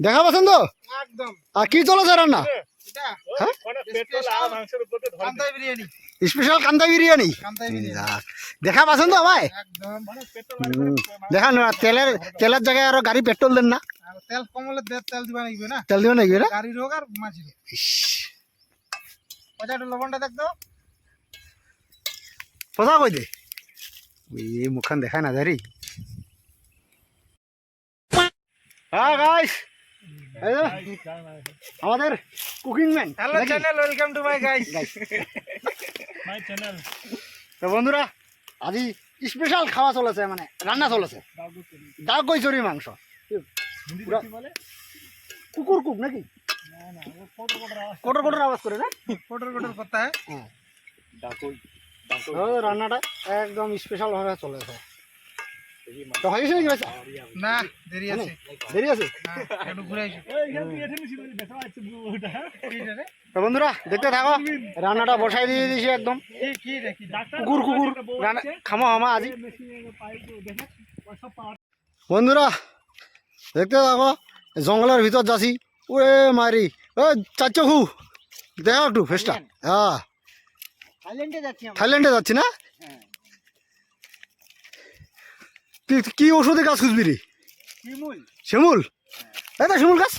দেখা পাচ্ছেন তো? আর কি চলেছে রান্না? এটা হ্যাঁ? বিরিয়ানি। স্পেশাল কান্তা বিরিয়ানি। দেখা পাচ্ছেন তো ভাই একদম। হুম, দেখান না, তেলের তেলের জায়গায় আরও গাড়ি পেট্রোল দেন না? তেল কমলে দে- তেল দিবা নাকি না? তেল দিবেন নাকি এটা গাড়ির হোক আর মাছির পচাটা লবণটা দেখতো পচা কই দে? এই মুখখান দেখায় না যারি হ্যাঁ গাইস আমাদের cooking man hello channel welcome to my guys তো বন্ধুরা আজি স্পেশাল খাওয়া চলেছে মানে রান্না চলেছে। ডাক মাংস? কুকুর কুক নাকি? কটর কটর আওয়াজ করে। না? ফটোর ফটোর কথা। হ্যাঁ। হ্যাঁ রান্নাটা একদম স্পেশাল ভাবে চলেছে। তো হয়ে গেছে নাকি বাচ্চা? না দেরি আছে। দেরি আছে? হ্যাঁ একটু ঘুরে রে? তো বন্ধুরা দেখতে থাকো রান্নাটা বসাই দিয়ে দিয়েছি একদম। কি কি রে? কি কুকুর কুকুর রান্না খামো আমা আজি। বন্ধুরা দেখতে থাকো জঙ্গলের ভিতর যাচ্ছি। ওরে মারি। ও চাচু দেখো একটু ফেসটা হ্যাঁ। থাইল্যান্ডে যাচ্ছি থাইল্যান্ডে যাচ্ছি না? হ্যাঁ কি কি ওষুধে গাছ খুঁজবি রে? শিমুল। শিমুল? এটা শিমুল গাছ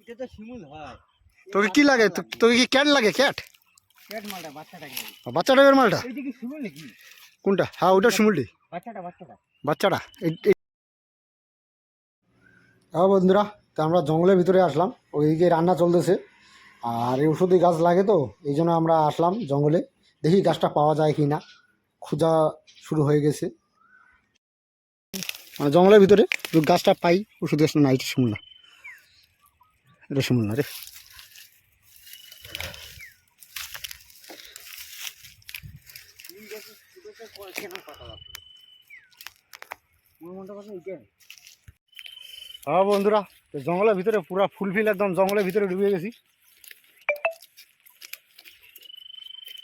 এটা তো শিমুল হয়। তোকে কি লাগে? তোকে কি ক্যাট লাগে ক্যাট? পেট মালটা বাচ্চাটাকে বাচ্চা টাইপের মালটা? এইটা কি শিমুল নাকি? কোনটা? হ্যাঁ ওইটা শিমুলটি বাচ্চাটা বাচ্চাটা। বাচ্চাটা। হ্যাঁ বন্ধুরা তো আমরা জঙ্গলের ভিতরে আসলাম। ওইদিকে রান্না চলতেছে। আর এই ওষুধি গাছ লাগে তো এই জন্য আমরা আসলাম জঙ্গলে। দেখি গাছটা পাওয়া যায় কি না খোঁজা শুরু হয়ে গেছে। মানে জঙ্গলের ভিতরে গাছটা পাই, ওষুধ গাছটা না এটা শিমুল না এটা শিমুল না রে। হ্যাঁ বন্ধুরা জঙ্গলের ভিতরে পুরা ফুলফিল একদম জঙ্গলের ভিতরে ডুবে গেছি।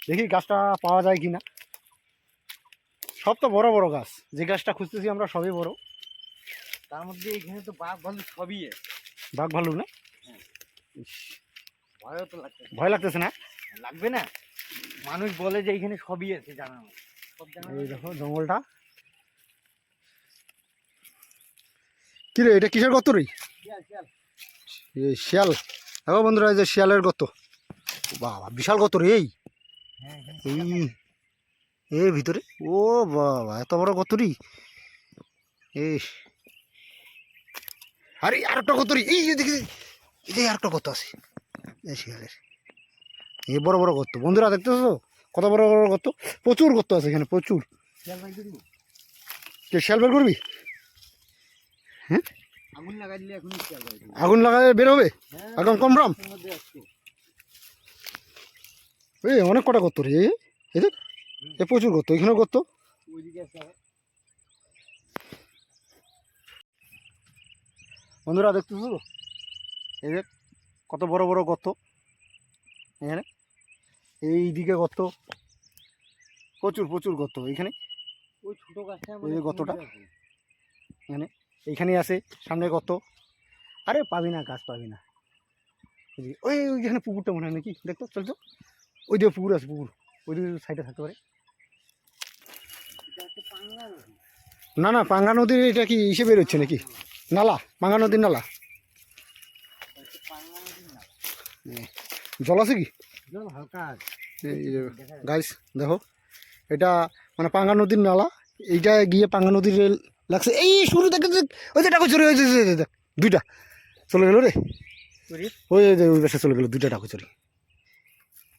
দেখি গাছটা পাওয়া যায় কি না সব তো বড় বড় গাছ। যে গাছটা খুঁজতেছি আমরা সবই বড়। তার মধ্যে এখানে তো বাঘ ভালু সবই বাঘ ভালো না? ইস, ভয়ও তো লাগছে ভয় লাগতেছে না? লাগবে না। মানুষ বলে যে এখানে সবই আছে জানানো সব এই দেখো জঙ্গলটা। কি রে এটা কিসের গর্ত রে? শিয়াল শিয়াল। দেখো বন্ধুরা এই যে শিয়ালের গর্ত। বাবা বিশাল গর্ত রে এই। হ্যাঁ হ্যাঁ এর ভিতরে? ও বাবা এত বড় কতুরি? এই আরে আর একটা কতুরি। এই দেখি এই যে আর একটা কত আছে? এই শিয়ালের এই বড় বড় গর্ত বন্ধুরা দেখতেছো? তো? কত বড় বড় গর্ত প্রচুর গর্ত আছে এখানে প্রচুর। কে শিয়াল বের করবি? আগুন ভাই দিদি আগুন লাগালে বের হবে? হ্যাঁ একদম কম রাম এর মধ্যে আসছে এই অনেক কটা গর্ত রে এই দেখ এ প্রচুর গর্ত এখানেও গর্ত। বন্ধুরা দেখতেছো তো? এই দেখ কত বড় বড় গর্ত এখানে। এই দিকে গর্ত। প্রচুর প্রচুর গর্ত এখানে। ওই ছোট গাছটা ওই যে গর্তটা? এইখানে আছে সামনে গর্ত। আরে পাবি না গাছ পাবি না। ওই- ওই ওইখানে পুকুরটা মনে হয় নাকি? দেখতো চলছো ওই দিকে পুকুর আছে পুকুর। ওই দিকে সাইডে থাকতে পারে। না না পাঙ্গা নদীর এটা কি ইসে বেরোচ্ছে নাকি? নালা পাঙ্গা নদীর নালা। জল আছে কি? গাইস দেখো এটা মানে পাঙ্গা নদীর নালা এইটা গিয়ে পাঙ্গা নদীর রেল লাগছে। এই শুরু দেখে ওই যে ডাকু চুরি দেখ দুইটা। চলে গেল রে। ওই যে ওই পাশে চলে গেল দুইটা ডাকু চুরি।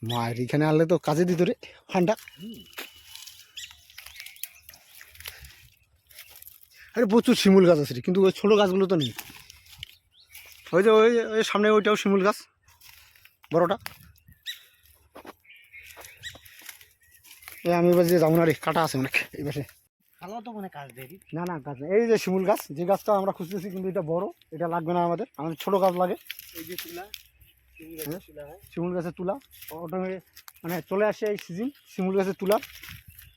মায়ের এখানে আনলে তো কাজে দিত রে ফান্ডা আরে প্রচুর শিমুল গাছ আছে কিন্তু ওই ছোটো গাছগুলো তো নেই। ওই যে ওই ওই সামনে ওইটাও শিমুল গাছ বড়টা। এ আমি এবার যে যাব না রে কাটা আছে অনেক এই পাশে ভালো তো মানে কাজ দেরি না না গাছ এই যে শিমুল গাছ যে গাছটা আমরা খুঁজতেছি কিন্তু এটা বড় এটা লাগবে না আমাদের। আমাদের ছোট গাছ লাগে। এই যে তুলা শিমুল? গাছের তুলা হয়। তুলা। ওটা মানে চলে আসে এই সিজন শিমুল গাছের তুলা।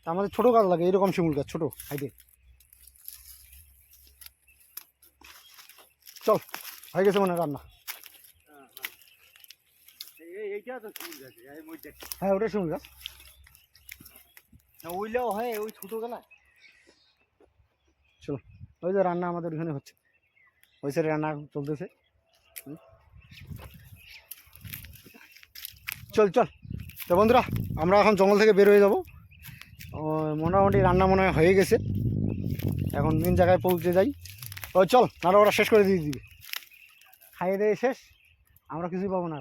তা আমাদের ছোট গাছ লাগে এরকম শিমুল গাছ ছোট হাইটে। চল হয়ে গেছে মনে হয় রান্না। হ্যাঁ ওটা শিমুল গাছ ওইলেও হয় ওই ছোটো গেলা চলো ওই যে রান্না আমাদের ওখানে হচ্ছে। ওই সাইডে রান্না চলতেছে। চল চল। তো বন্ধুরা আমরা এখন জঙ্গল থেকে বের হয়ে যাব। মোটামুটি রান্না মনে হয় হয়ে গেছে। এখন মেন জায়গায় পৌঁছে যাই। ও, চল নাহলে ওরা শেষ করে দিয়ে দিবে খাইয়ে দিয়ে শেষ, আমরা কিছুই পাবো না।